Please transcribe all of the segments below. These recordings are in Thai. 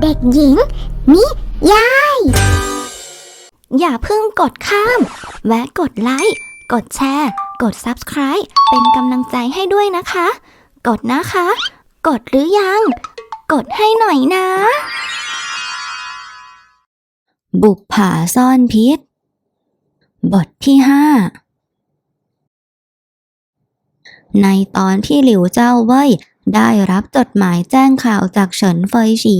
เด็กหญิง นิยาย อย่าเพิ่งกดข้าม แวะกดไลค์ กดแชร์ กด Subscribe เป็นกำลังใจให้ด้วยนะคะ กดนะคะ กดหรือยัง กดให้หน่อยนะ บุกผาซ่อนพิษ บทที่ห้าในตอนที่หลิวเจ้าเว่ย ได้รับจดหมายแจ้งข่าวจากเฉินเฟยฉี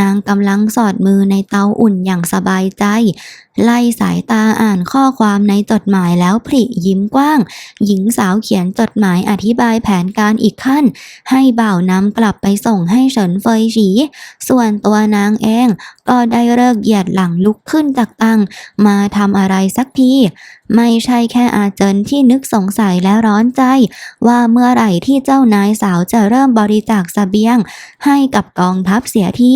นางกำลังสอดมือในเตาอุ่นอย่างสบายใจ ไล่สายตาอ่านข้อความในจดหมายแล้วผริยิ้มกว้าง หญิงสาวเขียนจดหมายอธิบายแผนการอีกขั้น ให้บ่าวนำกลับไปส่งให้เฉินเฟยฉี ส่วนตัวนางเองก็ได้เลิกเหยียดหลังลุกขึ้นจากตังมาทำอะไรสักที ไม่ใช่แค่อาเจินที่นึกสงสัยและร้อนใจ ว่าเมื่อไหร่ที่เจ้านายสาวจะเริ่มบริจาคเสบียง ให้กับกองทัพเสียที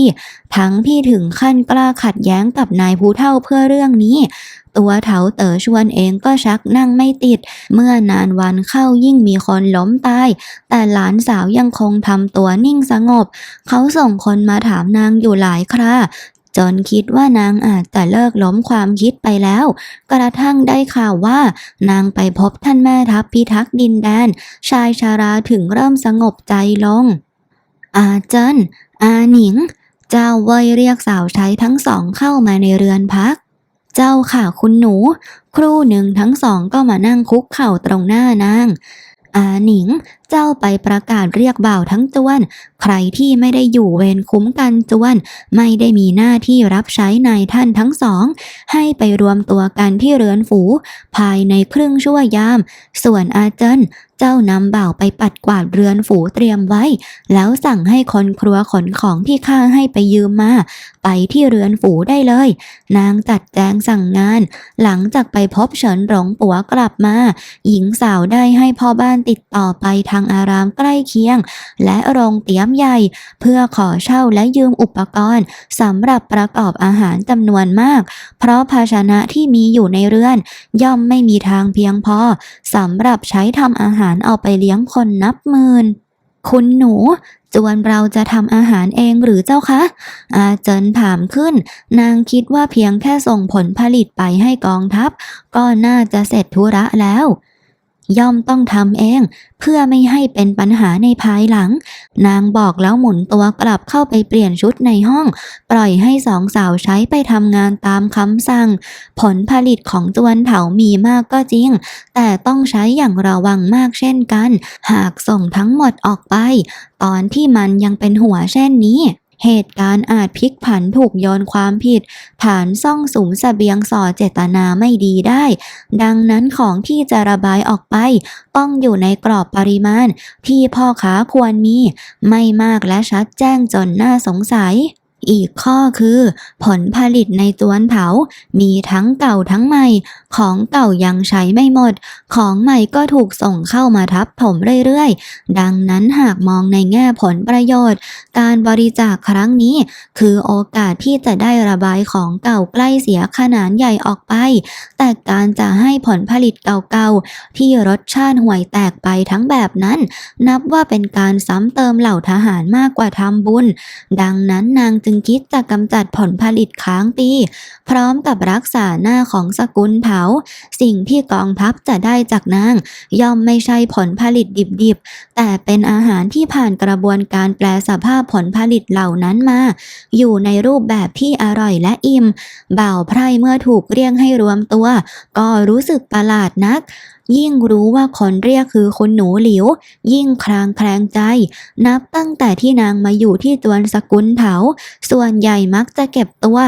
ทั้งที่ถึงขั้นกล้าขัดแย้งกับนายผู้เฒ่าเพื่อเรื่องนี้ ตัวเถาเต๋อชวนเองก็ชักนั่งไม่ติด เมื่อนานวันเข้ายิ่งมีคนล้มตาย แต่หลานสาวยังคงทำตัวนิ่งสงบ เขาส่งคนมาถามนางอยู่หลายคราจนคิดว่านางอาจจะเลิกล้มความคิดไปแล้ว กระทั่งได้ข่าวว่า นางไปพบท่านแม่ทัพพิทักษ์ดินแดน ชายชาราถึงเริ่มสงบใจลง อาเจินอาหนิง เจ้าเว่ยเรียกสาวใช้ทั้งสองเข้ามาในเรือนพัก เจ้าค่ะคุณหนู ครู่หนึ่งทั้งสองก็มานั่งคุกเข่าตรงหน้านางอาหนิง เจ้าไปประกาศเรียกบ่าวทั้งจวน ใครที่ไม่ได้อยู่เวรคุ้มกันจวน ไม่ได้มีหน้าที่รับใช้นายท่านทั้งสอง ให้ไปรวมตัวกันที่เรือนฝู ภายในครึ่งชั่วยาม ส่วนอาเจนเจ้านำบ่าวไปปัดกวาดเรือนฝูเตรียมไว้ แล้วสั่งให้คนครัวขนของที่ข้าให้ไปยืมมา ไปที่เรือนฝูได้เลย นางจัดแจงสั่งงาน หลังจากไปพบเฉินหลงปัวกลับมา หญิงสาวได้ให้พ่อบ้านติดต่อไปทางอารามใกล้เคียง และโรงเตี๊ยมใหญ่ เพื่อขอเช่าและยืมอุปกรณ์สำหรับประกอบอาหารจำนวนมาก เพราะภาชนะที่มีอยู่ในเรือน ย่อมไม่มีทางเพียงพอสำหรับใช้ทำอาหารเอาไปเลี้ยงคนนับหมื่น คุณหนู จวนเราจะทำอาหารเองหรือเจ้าคะ อาเจินถามขึ้น นางคิดว่าเพียงแค่ส่งผลผลิตไปให้กองทัพ ก็น่าจะเสร็จธุระแล้ว ย่อมต้องทำเอง เพื่อไม่ให้เป็นปัญหาในภายหลัง นางบอกแล้วหมุนตัวกลับเข้าไปเปลี่ยนชุดในห้อง ปล่อยให้สองสาวใช้ไปทำงานตามคำสั่ง ผลผลิตของจวนเถามีมากก็จริง แต่ต้องใช้อย่างระวังมากเช่นกัน หากส่งทั้งหมดออกไป ตอนที่มันยังเป็นหัวเช่นนี้ เหตุการณ์อาจพลิกผันถูกโยนความผิด ฐานซ่องสุมเสบียงส่อเจตนาไม่ดีได้ ดังนั้นของที่จะระบายออกไป ต้องอยู่ในกรอบปริมาณ ที่พ่อค้าควรมี ไม่มากและชัดแจ้งจนน่าสงสัย อีกข้อคือ ผลผลิตในจวนเถามีทั้งเก่าทั้งใหม่ ของเก่ายังใช้ไม่หมด ของใหม่ก็ถูกส่งเข้ามาทับถมเรื่อยๆ ดังนั้นหากมองในแง่ผลประโยชน์ การบริจาคครั้งนี้ คือโอกาสที่จะได้ระบายของเก่าใกล้เสียขนาดใหญ่ออกไป แต่การจะให้ผลผลิตเก่าๆ ที่รสชาติห่วยแตกไปทั้งแบบนั้น นับว่าเป็นการซ้ำเติมเหล่าทหารมากกว่าทำบุญ ดังนั้นนางจึงคิดจะกำจัดผลผลิตค้างปี พร้อมกับรักษาหน้าของสกุลเถาสิ่งที่กองทัพจะได้จากนาง ย่อมไม่ใช่ผลผลิตดิบๆ แต่เป็นอาหารที่ผ่านกระบวนการแปลสภาพผลผลิตเหล่านั้นมา อยู่ในรูปแบบที่อร่อยและอิ่ม บ่าวไพร่เมื่อถูกเรียกให้รวมตัว ก็รู้สึกประหลาดนัก ยิ่งรู้ว่าคนเรียกคือคุณหนูหลิว ยิ่งคลางแคลงใจ นับตั้งแต่ที่นางมาอยู่ที่ตวนสกุลเถา ส่วนใหญ่มักจะเก็บตัว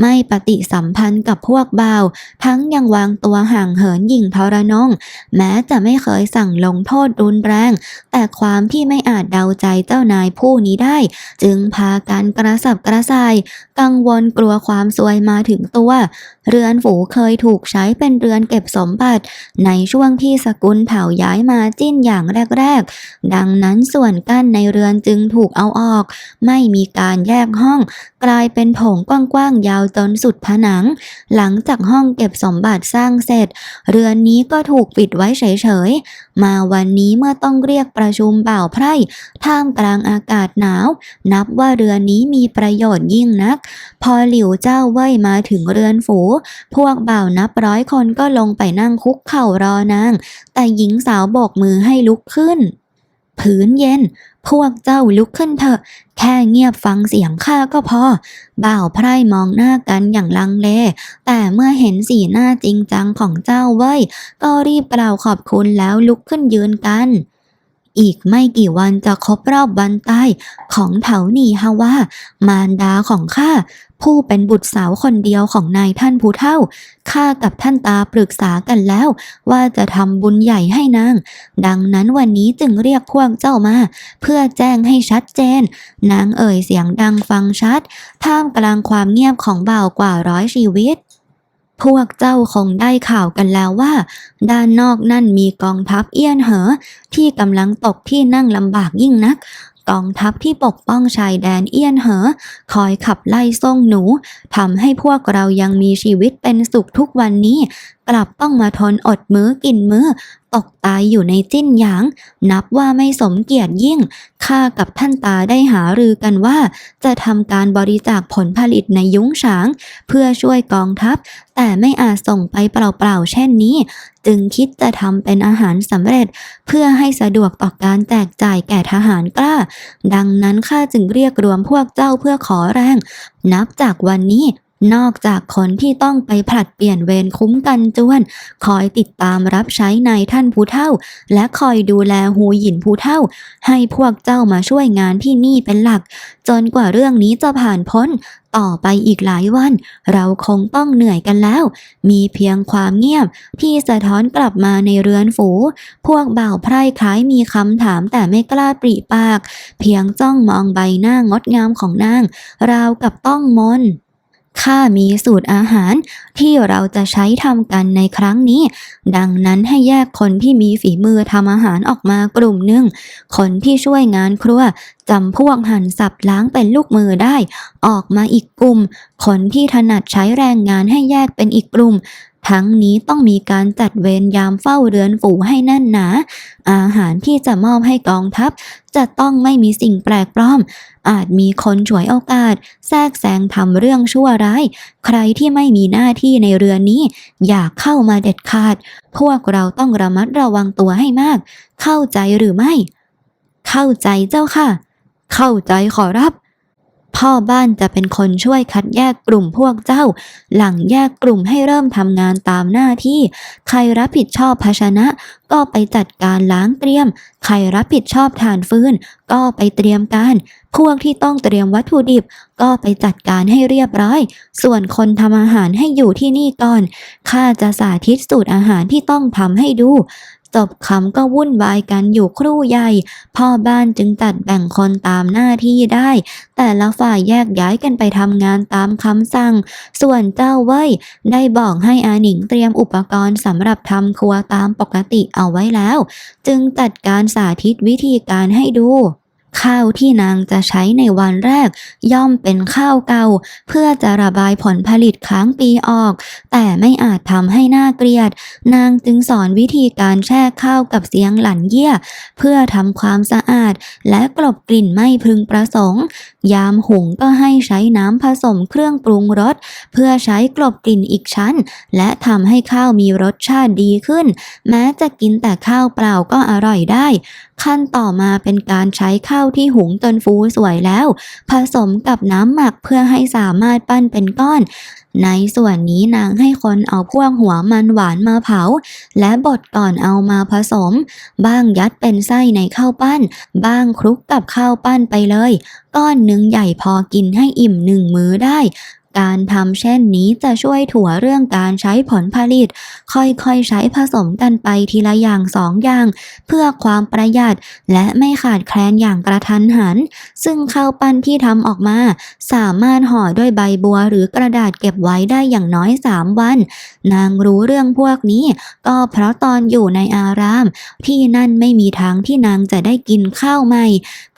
ไม่ปฏิสัมพันธ์กับพวกบ่าว ทั้งยังวางตัวห่างเหินหยิ่งทรนง แม้จะไม่เคยสั่งลงโทษรุนแรง แต่ความที่ไม่อาจเดาใจเจ้านายผู้นี้ได้ จึงพากันกระสับกระส่าย กังวลกลัวความซวยมาถึงตัว เรือนฝูเคยถูกใช้เป็นเรือนเก็บสมบัติในช่วงที่สกุลเถาย้ายมาจิ้นอย่างแรกๆ ดังนั้นส่วนกั้นในเรือนจึงถูกเอาออก ไม่มีการแยกห้อง กลายเป็นโถงกว้างๆ ยาวจนสุดผนัง หลังจากห้องเก็บสมบัติสร้างเสร็จ เรือนนี้ก็ถูกปิดไว้เฉยๆมาวันนี้เมื่อต้องเรียกประชุมบ่าวไพร่ท่ามกลางอากาศหนาว นับว่าเรือนี้มีประโยชน์ยิ่งนัก พอหลิวเจ้าเว่ยมาถึงเรือนฝู พวกบ่าวนับร้อยคนก็ลงไปนั่งคุกเข่ารอนาง แต่หญิงสาวโบกมือให้ลุกขึ้น ผืนเย็น พวกเจ้าลุกขึ้นเถอะ แค่เงียบฟังเสียงข้าก็พอ บ่าวไพร่มองหน้ากันอย่างลังเล แต่เมื่อเห็นสีหน้าจริงจังของเจ้าเว้ย ก็รีบกล่าวขอบคุณแล้วลุกขึ้นยืนกัน อีกไม่กี่วันจะครบรอบวันตายของเถาหนีฮาวา มารดาของข้า ผู้เป็นบุตรสาวคนเดียวของนายท่านผู้เฒ่า ข้ากับท่านตาปรึกษากันแล้ว ว่าจะทำบุญใหญ่ให้นาง ดังนั้นวันนี้จึงเรียกพวกเจ้ามา เพื่อแจ้งให้ชัดเจน นางเอ่ยเสียงดังฟังชัด ท่ามกลางความเงียบของบ่าวกว่าร้อยชีวิต พวกเจ้าคงได้ข่าวกันแล้วว่า ด้านนอกนั่นมีกองทัพเอี้ยนเหอ ที่กำลังตกที่นั่งลำบากยิ่งนัก กองทัพที่ปกป้องชายแดนเอี้ยนเหอ คอยขับไล่ส่งหนูทำให้พวกเรายังมีชีวิตเป็นสุขทุกวันนี้กลับต้องมาทนอดมื้อกินมื้อ ตกตายอยู่ในจิ้นหยาง นับว่าไม่สมเกียรติยิ่ง ข้ากับท่านตาได้หารือกันว่า จะทำการบริจาคผลผลิตในยุ้งฉาง เพื่อช่วยกองทัพ แต่ไม่อาจส่งไปเปล่าๆเช่นนี้ จึงคิดจะทำเป็นอาหารสำเร็จ เพื่อให้สะดวกต่อการแจกจ่ายแก่ทหารกล้า ดังนั้นข้าจึงเรียกรวมพวกเจ้าเพื่อขอแรง นับจากวันนี้ นอกจากคนที่ต้องไปผลัดเปลี่ยนเวรคุ้มกันจวน คอยติดตามรับใช้ในท่านผู้เฒ่า และคอยดูแลหูหยินผู้เฒ่า ให้พวกเจ้ามาช่วยงานที่นี่เป็นหลัก จนกว่าเรื่องนี้จะผ่านพ้นต่อไปอีกหลายวัน เราคงต้องเหนื่อยกันแล้ว มีเพียงความเงียบที่สะท้อนกลับมาในเรือนฝู พวกบ่าวไพร่คล้ายมีคำถามแต่ไม่กล้าปริปาก เพียงจ้องมองใบหน้างดงามของนาง ราวกับต้องมน ข้ามีสูตรอาหารที่เราจะใช้ทำกันในครั้งนี้ ดังนั้นให้แยกคนที่มีฝีมือทำอาหารออกมากลุ่มหนึ่ง คนที่ช่วยงานครัวจำพวกหั่นสับล้างเป็นลูกมือได้ ออกมาอีกกลุ่ม คนที่ถนัดใช้แรงงานให้แยกเป็นอีกกลุ่ม ทั้งนี้ต้องมีการจัดเวรยามเฝ้าเรือนฝูให้แน่นหนา อาหารที่จะมอบให้กองทัพ จะต้องไม่มีสิ่งแปลกปลอม อาจมีคนฉวยโอกาส แทรกแซงทำเรื่องชั่วร้าย ใครที่ไม่มีหน้าที่ในเรือนนี้ อย่าเข้ามาเด็ดขาด พวกเราต้องระมัดระวังตัวให้มาก เข้าใจหรือไม่ เข้าใจเจ้าค่ะ เข้าใจขอรับ พ่อบ้านจะเป็นคนช่วยคัดแยกกลุ่มพวกเจ้า หลังแยกกลุ่มให้เริ่มทำงานตามหน้าที่ ใครรับผิดชอบภาชนะ ก็ไปจัดการล้างเตรียม ใครรับผิดชอบฐานฟืน ก็ไปเตรียมการ พวกที่ต้องเตรียมวัตถุดิบ ก็ไปจัดการให้เรียบร้อย ส่วนคนทำอาหารให้อยู่ที่นี่ก่อน ข้าจะสาธิตสูตรอาหารที่ต้องทำให้ดู จบคำก็วุ่นวายกันอยู่ครู่ใหญ่ พ่อบ้านจึงตัดแบ่งคนตามหน้าที่ได้ แต่ละฝ่ายแยกย้ายกันไปทำงานตามคำสั่ง ส่วนเจ้าเว่ยได้บอกให้อาหนิงเตรียมอุปกรณ์สำหรับทำครัวตามปกติเอาไว้แล้ว จึงจัดการสาธิตวิธีการให้ดู ข้าวที่นางจะใช้ในวันแรก ย่อมเป็นข้าวเก่า เพื่อจะระบายผลผลิตค้างปีออก แต่ไม่อาจทำให้น่าเกลียด นางจึงสอนวิธีการแช่ข้าวกับเสียงหลันเยี่ย เพื่อทำความสะอาดและกลบกลิ่นไม่พึงประสงค์ ยามหุงก็ให้ใช้น้ำผสมเครื่องปรุงรส เพื่อใช้กลบกลิ่นอีกชั้น และทำให้ข้าวมีรสชาติดีขึ้น แม้จะกินแต่ข้าวเปล่าก็อร่อยได้ ขั้นต่อมาเป็นการใช้ข้าวที่หุงจนฟูสวยแล้ว ผสมกับน้ำหมักเพื่อให้สามารถปั้นเป็นก้อน ในส่วนนี้นางให้คนเอาพวกหัวมันหวานมาเผา และบดก่อนเอามาผสม บ้างยัดเป็นไส้ในข้าวปั้น บ้างคลุกกับข้าวปั้นไปเลย ก้อนหนึ่งใหญ่พอกินให้อิ่มหนึ่งมื้อได้ การทำเช่นนี้จะช่วยถั่วเรื่องการใช้ผลผลิต ค่อยๆใช้ผสมกันไปทีละอย่างสองอย่าง เพื่อความประหยัดและไม่ขาดแคลนอย่างกระทันหัน ซึ่งข้าวปั้นที่ทำออกมา สามารถห่อด้วยใบบัวหรือกระดาษเก็บไว้ได้อย่างน้อยสามวัน นางรู้เรื่องพวกนี้ ก็เพราะตอนอยู่ในอาราม ที่นั่นไม่มีทางที่นางจะได้กินข้าวใหม่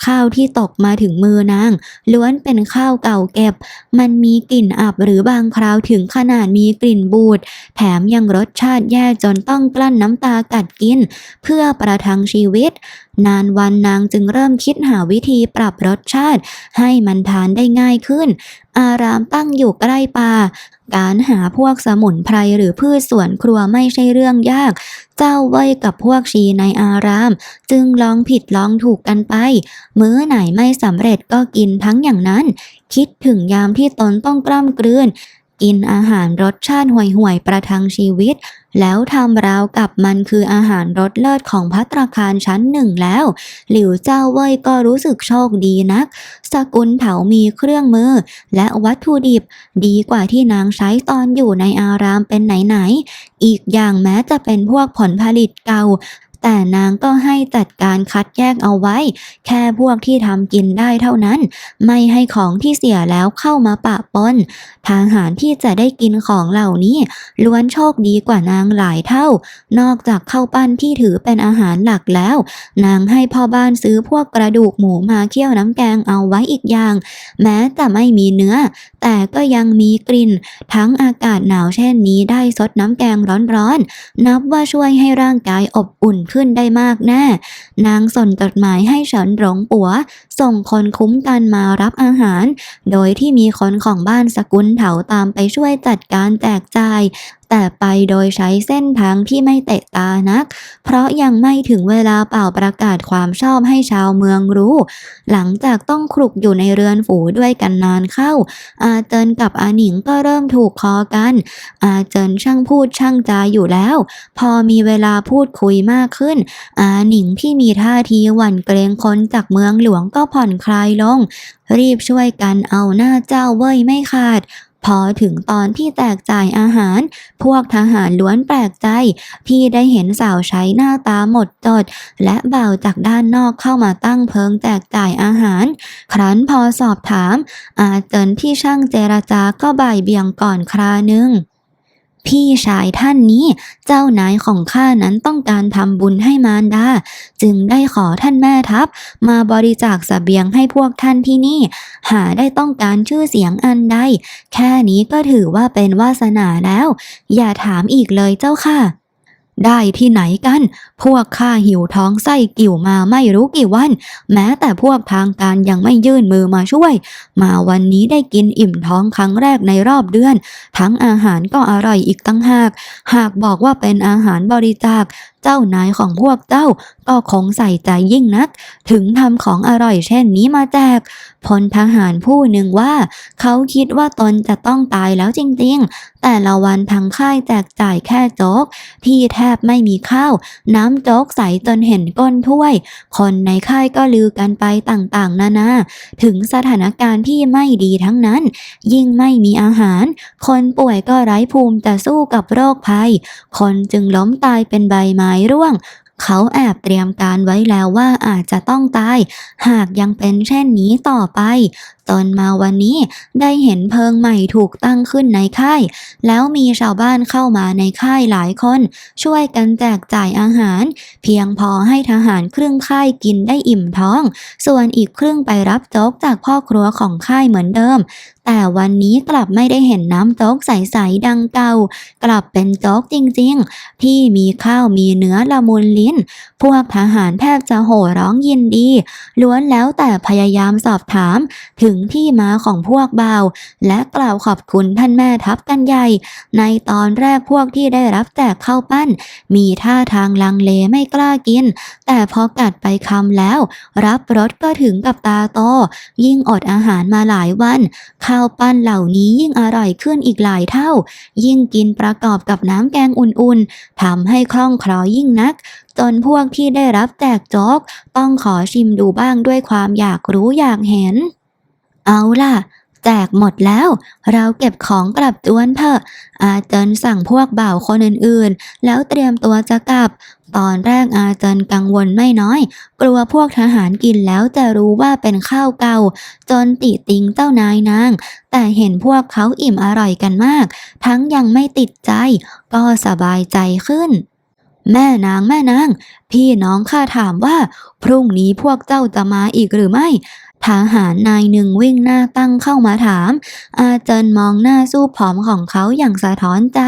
ข้าวที่ตกมาถึงมือนาง ล้วนเป็นข้าวเก่าเก็บ มันมีกลิ่นลิ่นอับหรือบางคราวถึงขนาดมีกลิ่นบูด แถมยังรสชาติแย่จนต้องกลั้นน้ำตากัดกิน เพื่อประทังชีวิต นานวันนางจึงเริ่มคิดหาวิธีปรับรสชาติ ให้มันทานได้ง่ายขึ้น อารามตั้งอยู่ใกล้ป่าการหาพวกสมุนไพรหรือพืชสวนครัวไม่ใช่เรื่องยาก เจ้าเว้ยกับพวกชีในอาราม จึงลองผิดลองถูกกันไป มื้อไหนไม่สำเร็จก็กินทั้งอย่างนั้น คิดถึงยามที่ตนต้องกล้ำกลืน กินอาหารรสชาติห่วยๆประทังชีวิต แล้วทำราวกับมันคืออาหารรสเลิศของพัตราคารชั้นหนึ่งแล้ว หลิวเจ้าเว่ยก็รู้สึกโชคดีนัก สกุลเถามีเครื่องมือ และวัตถุดิบ ดีกว่าที่นางใช้ตอนอยู่ในอารามเป็นไหนๆอีกอย่างแม้จะเป็นพวกผลผลิตเก่า แต่นางก็ให้จัดการคัดแยกเอาไว้ แค่พวกที่ทำกินได้เท่านั้น ไม่ให้ของที่เสียแล้วเข้ามาปะปนทหารที่จะได้กินของเหล่านี้ ล้วนโชคดีกว่านางหลายเท่า นอกจากข้าวปั้นที่ถือเป็นอาหารหลักแล้ว นางให้พ่อบ้านซื้อพวกกระดูกหมูมาเคี่ยวน้ำแกงเอาไว้อีกอย่าง แม้จะไม่มีเนื้อ แต่ก็ยังมีกลิ่น ทั้งอากาศหนาวเช่นนี้ได้ซดน้ำแกงร้อนๆ นับว่าช่วยให้ร่างกายอบอุ่นขึ้นได้มากแน่ นางส่งจดหมายให้เฉินหลงปัว ส่งคนคุ้มกันมารับอาหาร โดยที่มีคนของบ้านสกุลเถาตามไปช่วยจัดการแจกจ่าย แต่ไปโดยใช้เส้นทางที่ไม่เตะตานัก เพราะยังไม่ถึงเวลาเป่าประกาศความชอบให้ชาวเมืองรู้ หลังจากต้องคลุกอยู่ในเรือนฝูด้วยกันนานเข้า อาเจินกับอาหนิงก็เริ่มถูกคอกัน อาเจินช่างพูดช่างจาอยู่แล้ว พอมีเวลาพูดคุยมากขึ้น อาหนิงที่มีท่าทีหวั่นเกรงคนจากเมืองหลวงก็ผ่อนคลายลง รีบช่วยกันเอาหน้าเจ้าเว้ยไม่ขาด พอถึงตอนที่แตกจ่ายอาหาร พวกทหารล้วนแปลกใจที่ได้เห็นสาวใช้หน้าตาหมดจด และบ่าวจากด้านนอกเข้ามาตั้งเพิงแจกจ่ายอาหาร ครั้นพอสอบถาม อาเจินที่ช่างเจรจาก็บ่ายเบี่ยงก่อนครานึง พี่ชายท่านนี้ เจ้านายของข้านั้นต้องการทำบุญให้มารดา จึงได้ขอท่านแม่ทัพ มาบริจาคสเสบียงให้พวกท่านที่นี่ หาได้ต้องการชื่อเสียงอันใด แค่นี้ก็ถือว่าเป็นวาสนาแล้ว อย่าถามอีกเลยเจ้าค่ะ ได้ที่ไหนกัน พวกข้าหิวท้องไส้กิ่วมาไม่รู้กี่วัน แม้แต่พวกทางการยังไม่ยื่นมือมาช่วย มาวันนี้ได้กินอิ่มท้องครั้งแรกในรอบเดือน ทั้งอาหารก็อร่อยอีกตั้งหาก หากบอกว่าเป็นอาหารบริจาค เจ้านายของพวกเจ้าก็คงใส่ใจยิ่งนัก ถึงทำของอร่อยเช่นนี้มาแจกพลทหารผู้หนึ่งว่า เขาคิดว่าตนจะต้องตายแล้วจริงๆ แต่ละวันทางค่ายแจกจ่ายแค่โจ๊ก ที่แทบไม่มีข้าว น้ำโจ๊กใสจนเห็นก้นถ้วย คนในค่ายก็ลือกันไปต่างๆ นานาถึงสถานการณ์ที่ไม่ดีทั้งนั้น ยิ่งไม่มีอาหาร คนป่วยก็ไร้ภูมิจะสู้กับโรคภัย คนจึงล้มตายเป็นใบไม้ร่วง เขาแอบเตรียมการไว้แล้วว่าอาจจะต้องตาย หากยังเป็นเช่นนี้ต่อไปจนมาวันนี้ได้เห็นเพิงใหม่ถูกตั้งขึ้นในค่าย แล้วมีชาวบ้านเข้ามาในค่ายหลายคน ช่วยกันแจกจ่ายอาหาร เพียงพอให้ทหารครึ่งค่ายกินได้อิ่มท้อง ส่วนอีกครึ่งไปรับโจ๊กจากพ่อครัวของค่ายเหมือนเดิมแต่วันนี้กลับไม่ได้เห็นน้ำโจ๊กใสๆดังเก่า กลับเป็นโจ๊กจริงๆ ที่มีข้าวมีเนื้อละมุนลิ้น พวกทหารแทบจะโห่ร้องยินดี ล้วนแล้วแต่พยายามสอบถาม ถึงที่มาของพวกบ่าว และกล่าวขอบคุณท่านแม่ทัพกันใหญ่ ในตอนแรกพวกที่ได้รับแจกข้าวปั้น มีท่าทางลังเลไม่กล้ากิน แต่พอกัดไปคำแล้ว รับรสก็ถึงกับตาโต ยิ่งอดอาหารมาหลายวัน ข้าวปั้นเหล่านี้ยิ่งอร่อยขึ้นอีกหลายเท่า ยิ่งกินประกอบกับน้ำแกงอุ่นๆทำให้คล่องคลอยิ่งนักจนพวกที่ได้รับแจกจ๊กต้องขอชิมดูบ้างด้วยความอยากรู้อยากเห็น เอาล่ะ แจกหมดแล้ว เราเก็บของกลับจวนเถอะ อาเจินสั่งพวกบ่าวคนอื่นๆ แล้วเตรียมตัวจะกลับ ตอนแรกอาเจินกังวลไม่น้อย กลัวพวกทหารกินแล้วจะรู้ว่าเป็นข้าวเก่า จนติติงเจ้านายนาง แต่เห็นพวกเขาอิ่มอร่อยกันมาก ทั้งยังไม่ติดใจ ก็สบายใจขึ้น แม่นางแม่นาง พี่น้องข้าถามว่า พรุ่งนี้พวกเจ้าจะมาอีกหรือไม่ทหารนายหนึ่งวิ่งหน้าตั้งเข้ามาถาม อาเจินมองหน้าสู้ผอมของเขาอย่างสะท้อนใจ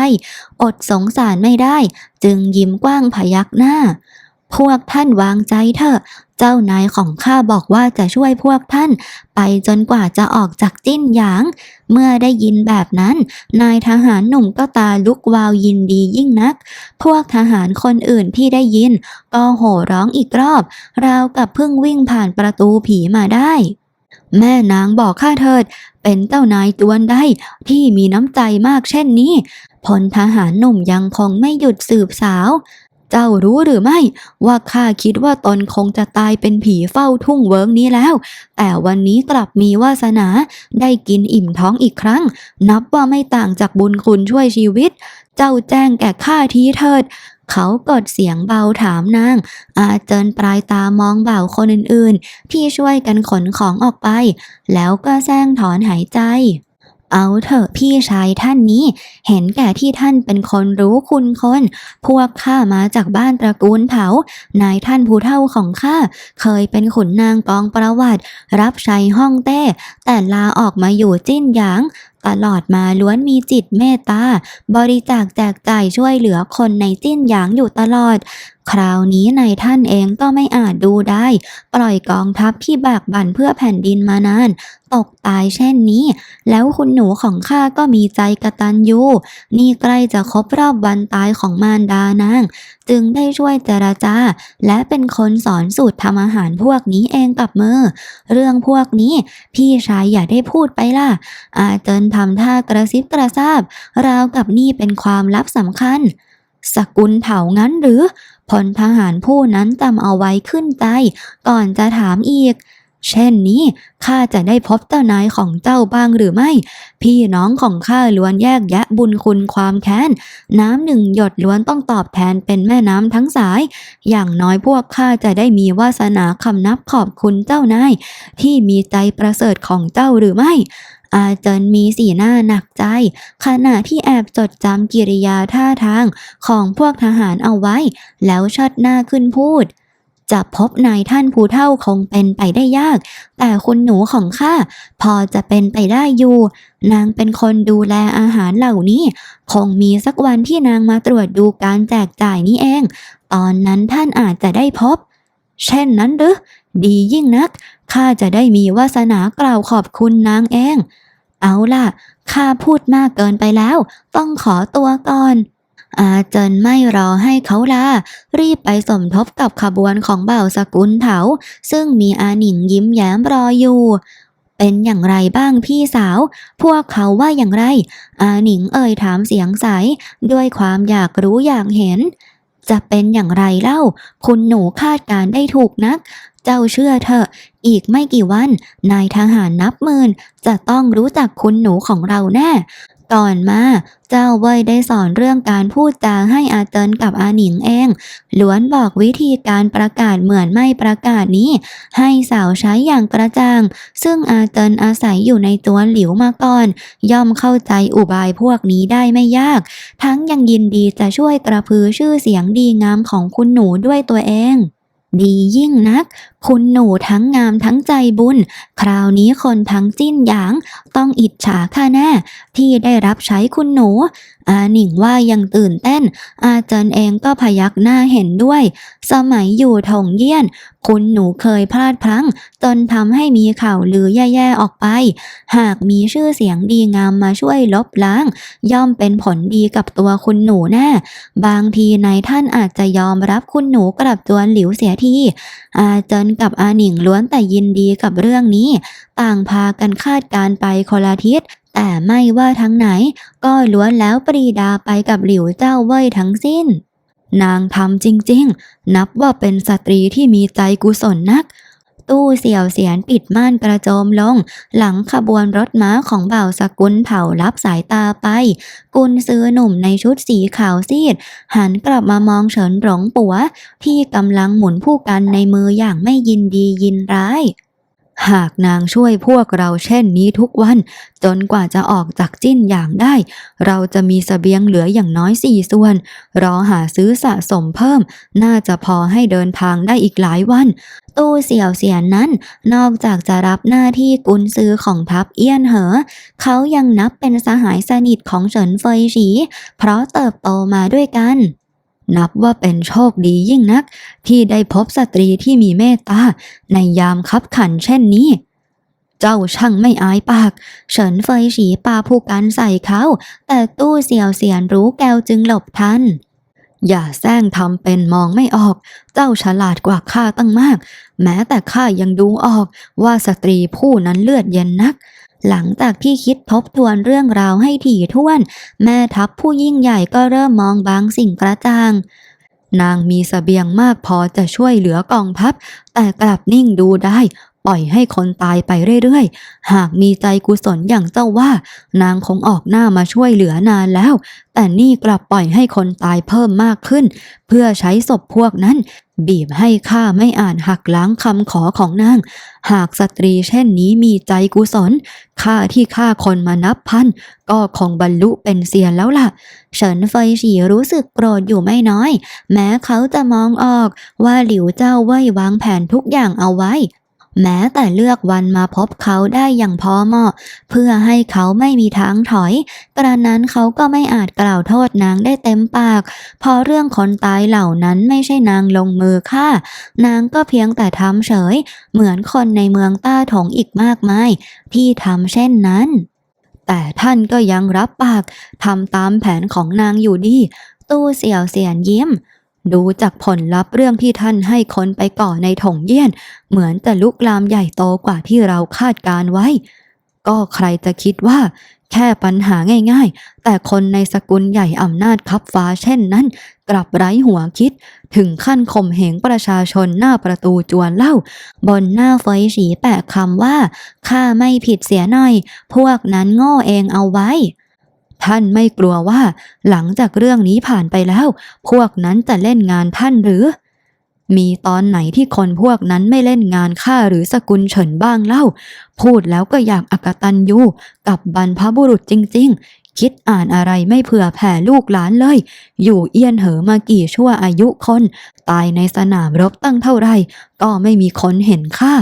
อดสงสารไม่ได้ จึงยิ้มกว้างพยักหน้า พวกท่านวางใจเถอะ เจ้านายของข้าบอกว่าจะช่วยพวกท่าน ไปจนกว่าจะออกจากจิ้นหยาง เมื่อได้ยินแบบนั้น นายทหารหนุ่มก็ตาลุกวาวยินดียิ่งนัก พวกทหารคนอื่นที่ได้ยิน ก็โห่ร้องอีกรอบ ราวกับเพิ่งวิ่งผ่านประตูผีมาได้ แม่นางบอกข้าเถิด เป็นเจ้านายจวนได้ที่มีน้ำใจมากเช่นนี้พลทหารหนุ่มยังคงไม่หยุดสืบสาว เจ้ารู้หรือไม่ ว่าข้าคิดว่าตนคงจะตายเป็นผีเฝ้าทุ่งเวิร์กนี้แล้ว แต่วันนี้กลับมีวาสนาได้กินอิ่มท้องอีกครั้ง นับว่าไม่ต่างจากบุญคุณช่วยชีวิต เจ้าแจ้งแก่ข้าทีเถิด เขากดเสียงเบาถามนาง อาเจินปลายตามองบ่าวคนอื่นๆ ที่ช่วยกันขนของออกไป แล้วก็แซงถอนหายใจ เอาเถอะพี่ชายท่านนี้ เห็นแก่ที่ท่านเป็นคนรู้คุณคน พวกข้ามาจากบ้านตระกูลเผานายท่านผู้เฒ่าของข้าเคยเป็นขุนนางกองประวัติ รับใช้ห้องเต้ แต่ลาออกมาอยู่จิ้นหยาง ตลอดมาล้วนมีจิตเมตตา บริจาคแจกจ่ายช่วยเหลือคนในจิ้นหยางอยู่ตลอด คราวนี้นายท่านเองก็ไม่อาจดูได้ ปล่อยกองทัพที่บากบั่นเพื่อแผ่นดินมานาน ตกตายเช่นนี้ แล้วคุณหนูของข้าก็มีใจกระตันยูนี่ใกล้จะครบรอบวันตายของมารดานาง จึงได้ช่วยเจรจา และเป็นคนสอนสูตรทำอาหารพวกนี้เองกับมือ เรื่องพวกนี้พี่ชายอย่าได้พูดไปล่ะ อาเจินทำท่ากระซิบกระซาบ ราวกับนี่เป็นความลับสำคัญ สกุลเถางั้นหรือพลทหารผู้นั้นจำเอาไว้ขึ้นใจ ก่อนจะถามอีก เช่นนี้ข้าจะได้พบเจ้านายของเจ้าบ้างหรือไม่ พี่น้องของข้าล้วนแยกแยะบุญคุณความแค้น น้ำหนึ่งหยดล้วนต้องตอบแทนเป็นแม่น้ำทั้งสาย อย่างน้อยพวกข้าจะได้มีวาสนาคำนับขอบคุณเจ้านายที่มีใจประเสริฐของเจ้าหรือไม่ อาเจินมีสีหน้าหนักใจ ขณะที่แอบจดจำกิริยาท่าทางของพวกทหารเอาไว้ แล้วชัดหน้าขึ้นพูด จะพบนายท่านผู้เฒ่าคงเป็นไปได้ยาก แต่คุณหนูของข้าพอจะเป็นไปได้อยู่ นางเป็นคนดูแลอาหารเหล่านี้ คงมีสักวันที่นางมาตรวจดูการแจกจ่ายนี้เอง ตอนนั้นท่านอาจจะได้พบ เช่นนั้นหรือ ดียิ่งนัก ข้าจะได้มีวาสนากล่าวขอบคุณนางเอง เอาล่ะ ข้าพูดมากเกินไปแล้ว ต้องขอตัวก่อน อาเจินไม่รอให้เขาลา รีบไปสมทบกับขบวนของบ่าวสกุลเถา ซึ่งมีอาหนิงยิ้มแย้มรออยู่ เป็นอย่างไรบ้างพี่สาว พวกเขาว่าอย่างไร อาหนิงเอ่ยถามเสียงใส ด้วยความอยากรู้อยากเห็นจะเป็นอย่างไรเล่า คุณหนูคาดการได้ถูกนัก เจ้าเชื่อเถอะ อีกไม่กี่วัน นายทหารนับหมื่น จะต้องรู้จักคุณหนูของเราแน่ก่อนมา เจ้าเว่ยได้สอนเรื่องการพูดจาให้อาเจินกับอาหนิงเอง ล้วนบอกวิธีการประกาศเหมือนไม่ประกาศนี้ ให้สาวใช้อย่างกระจ่าง ซึ่งอาเจินอาศัยอยู่ในตัวหลิวมาก่อน ย่อมเข้าใจอุบายพวกนี้ได้ไม่ยาก ทั้งยังยินดีจะช่วยกระพือชื่อเสียงดีงามของคุณหนูด้วยตัวเองดียิ่งนัก คุณหนูทั้งงามทั้งใจบุญ คราวนี้คนทั้งจิ้นหยาง ต้องอิจฉาข้าแน่ ที่ได้รับใช้คุณหนู อาหนิงว่ายังตื่นเต้น อาเจินเองก็พยักหน้าเห็นด้วย สมัยอยู่ถงเยี่ยน คุณหนูเคยพลาดพลั้ง จนทำให้มีข่าวลือแย่ๆออกไป หากมีชื่อเสียงดีงามมาช่วยลบล้าง ย่อมเป็นผลดีกับตัวคุณหนูแน่บางทีนายท่านอาจจะยอมรับคุณหนูกลับจวหลิวเสียทีอาเจินกับอาหนิงล้วนแต่ยินดีกับเรื่องนี้ ต่างพากันคาดการไปคนละทิศแต่ไม่ว่าทั้งไหน ก็ล้วนแล้วปรีดาไปกับหลิวเจ้าเว่ยทั้งสิ้น นางทำจริงๆ นับว่าเป็นสตรีที่มีใจกุศลนัก ตู้เสี่ยวเสียนปิดม่านกระโจมลง หลังขบวนรถม้าของบ่าวสกุลเผารับสายตาไป กุนซื้อหนุ่มในชุดสีขาวซีด หันกลับมามองเฉินหลงปัว ที่กำลังหมุนผู้กันในมืออย่างไม่ยินดียินร้าย หากนางช่วยพวกเราเช่นนี้ทุกวัน จนกว่าจะออกจากจิ้นอย่างได้ เราจะมีสเสบียงเหลืออย่างน้อยสี่ส่วน รอหาซื้อสะสมเพิ่ม น่าจะพอให้เดินทางได้อีกหลายวัน ตู้เสี่ยวเสียนนั้น นอกจากจะรับหน้าที่กุนซือของทัพเอี้ยนเหอ เขายังนับเป็นสหายสนิทของเฉินเฟยฉี เพราะเติบโตมาด้วยกัน นับว่าเป็นโชคดียิ่งนัก ที่ได้พบสตรีที่มีเมตตาในยามคับขันเช่นนี้ เจ้าช่างไม่อายปาก เฉินเฟยฉีปาผู้กันใส่เขา แต่ตู้เสี่ยวเสียนรู้แกวจึงหลบทันอย่าแซงทำเป็นมองไม่ออก เจ้าฉลาดกว่าข้าตั้งมาก แม้แต่ข้ายังดูออกว่าสตรีผู้นั้นเลือดเย็นนัก หลังจากที่คิดทบทวนเรื่องราวให้ถี่ถ้วน แม่ทัพผู้ยิ่งใหญ่ก็เริ่มมองบางสิ่งกระจ่าง นางมีสเสบียงมากพอจะช่วยเหลือกองทัพ แต่กลับนิ่งดูได้ ปล่อยให้คนตายไปเรื่อยๆ หากมีใจกุศลอย่างเจ้าว่า นางคงออกหน้ามาช่วยเหลือนานแล้ว แต่นี่กลับปล่อยให้คนตายเพิ่มมากขึ้น เพื่อใช้ศพพวกนั้น บีบให้ข้าไม่อ่านหักล้างคำขอของนาง หากสตรีเช่นนี้มีใจกุศลข้าที่ฆ่าคนมานับพัน ก็คงบรรลุเป็นเซียนแล้วล่ะ เฉินเฟยฉีรู้สึกโกรธอยู่ไม่น้อย แม้เขาจะมองออกว่าหลิวเจ้าเว่ยวางแผนทุกอย่างเอาไว้ แม้แต่เลือกวันมาพบเขาได้อย่างพอเหมาะ เพื่อให้เขาไม่มีทางถอย กระนั้นเขาก็ไม่อาจกล่าวโทษนางได้เต็มปากเพราะเรื่องคนตายเหล่านั้นไม่ใช่นางลงมือฆ่า นางก็เพียงแต่ทำเฉย เหมือนคนในเมืองต้าถงอีกมากมาย ที่ทำเช่นนั้นแต่ท่านก็ยังรับปากทำตามแผนของนางอยู่ดี ตู้เสี่ยวเสียนยิ้ม ดูจากผลลัพธ์เรื่องที่ท่านให้คนไปก่อในถงเยี่ยน เหมือนจะลุกลามใหญ่โตกว่าที่เราคาดการไว้ ก็ใครจะคิดว่า แค่ปัญหาง่ายๆ แต่คนในสกุลใหญ่อำนาจคับฟ้าเช่นนั้น กลับไร้หัวคิด ถึงขั้นข่มเหงประชาชนหน้าประตูจวนเล่า บนหน้าเฟยฉีแปะคำว่าข้าไม่ผิดเสียหน่อย พวกนั้นโง่เองเอาไว้ ท่านไม่กลัวว่า หลังจากเรื่องนี้ผ่านไปแล้ว พวกนั้นจะเล่นงานท่านหรือ มีตอนไหนที่คนพวกนั้นไม่เล่นงานข้าหรือสกุลเฉินบ้างเล่า พูดแล้วก็อยากอกตันยูกับบรรพบุรุษจริง ๆ คิดอ่านอะไรไม่เผื่อแผ่ลูกหลานเลย อยู่เอี้ยนเหอมากี่ชั่วอายุคน ตายในสนามรบตั้งเท่าไหร่ก็ไม่มีคนเห็นค่า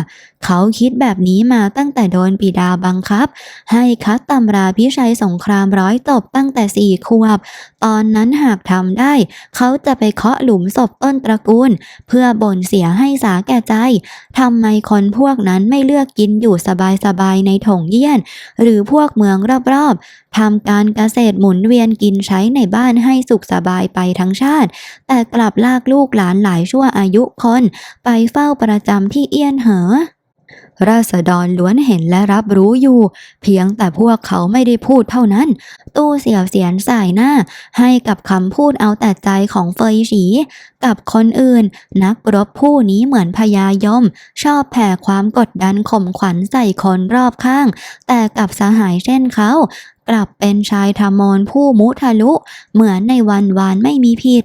เขาคิดแบบนี้มาตั้งแต่โดนปิดาบังคับ ให้คัดตำราพิชัยสงครามร้อยจบตั้งแต่สี่ขวบ ตอนนั้นหากทำได้ เขาจะไปเคาะหลุมศพต้นตระกูล เพื่อบ่นเสียให้สาแก่ใจทำไมคนพวกนั้นไม่เลือกกินอยู่สบายๆในถงเยี่ยน หรือพวกเมืองรอบๆทำการเกษตรหมุนเวียนกินใช้ในบ้านให้สุขสบายไปทั้งชาติ แต่กลับลากลูกหลานหลายชั่วอายุคน ไปเฝ้าประจำที่เอี้ยนเหอ ราษฎรล้วนเห็นและรับรู้อยู่ เพียงแต่พวกเขาไม่ได้พูดเท่านั้น ตู้เสี่ยวเสียนสายหน้า ให้กับคำพูดเอาแต่ใจของเฟยฉีกับคนอื่น นักรบผู้นี้เหมือนพญายม ชอบแผ่ความกดดันข่มขวัญใส่คนรอบข้าง แต่กับสหายเช่นเขา กลับเป็นชายธรรมนผู้มุทะลุ เหมือนในวันวานไม่มีผิด